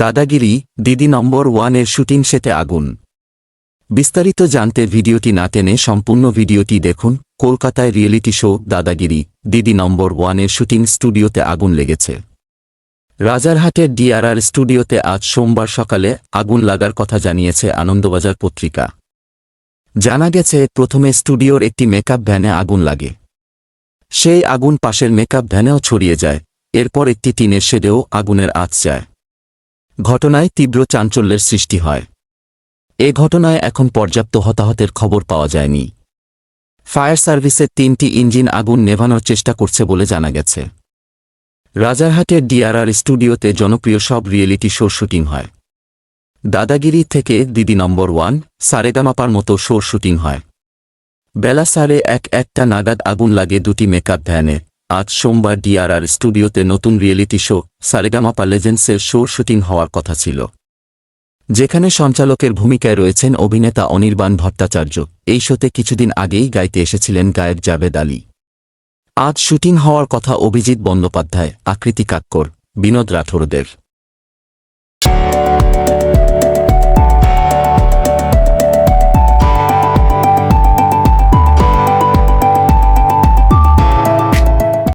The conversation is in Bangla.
দাদাগিরি, দিদি নম্বর ওয়ানের শুটিং সেটে আগুন। বিস্তারিত জানতে ভিডিওটি না টেনে সম্পূর্ণ ভিডিওটি দেখুন, কলকাতায় রিয়েলিটি শো, দাদাগিরি, দিদি নম্বর ওয়ানের শুটিং স্টুডিওতে আগুন লেগেছে। রাজারহাটের ডিআরআর স্টুডিওতে আজ সোমবার সকালে আগুন লাগার কথা জানিয়েছে আনন্দবাজার পত্রিকা। জানা গেছে, প্রথমে স্টুডিওর একটি মেকআপ ভ্যানে আগুন লাগে। সেই আগুন পাশের মেকআপ ভ্যানেও ছড়িয়ে যায়, এরপর একটি টিনের শেডেও আগুনের আঁচ যায়। ঘটনায় তীব্র চাঞ্চল্যের সৃষ্টি হয়। এ ঘটনায় এখন পর্যাপ্ত হতাহতের খবর পাওয়া যায়নি। ফায়ার সার্ভিসের তিনটি ইঞ্জিন আগুন নেভানোর চেষ্টা করছে বলে জানা গেছে। রাজারহাটের ডিআরআর স্টুডিওতে জনপ্রিয় সব রিয়েলিটি শোর শুটিং হয়। দাদাগিরি থেকে দিদি নম্বর ওয়ান, সারেগামাপার মতো শোর শুটিং হয়। বেলা সাড়ে এক একটা নাগাদ আগুন লাগে দুটি মেকআপ ভ্যানে। আজ সোমবার ডিআরআর স্টুডিওতে নতুন রিয়েলিটি শো সারেগামাপা লেজেন্ডসের শোর শুটিং হওয়ার কথা ছিল। যেখানে সঞ্চালকের ভূমিকায় রয়েছেন অভিনেতা অনির্বাণ ভট্টাচার্য। এই শোতে কিছুদিন আগেই গাইতে এসেছিলেন গায়ক জাবেদ আলী। আজ শুটিং হওয়ার কথা অভিজিৎ বন্দ্যোপাধ্যায়, আকৃতি কাক্কর, বিনোদ রাঠোরদের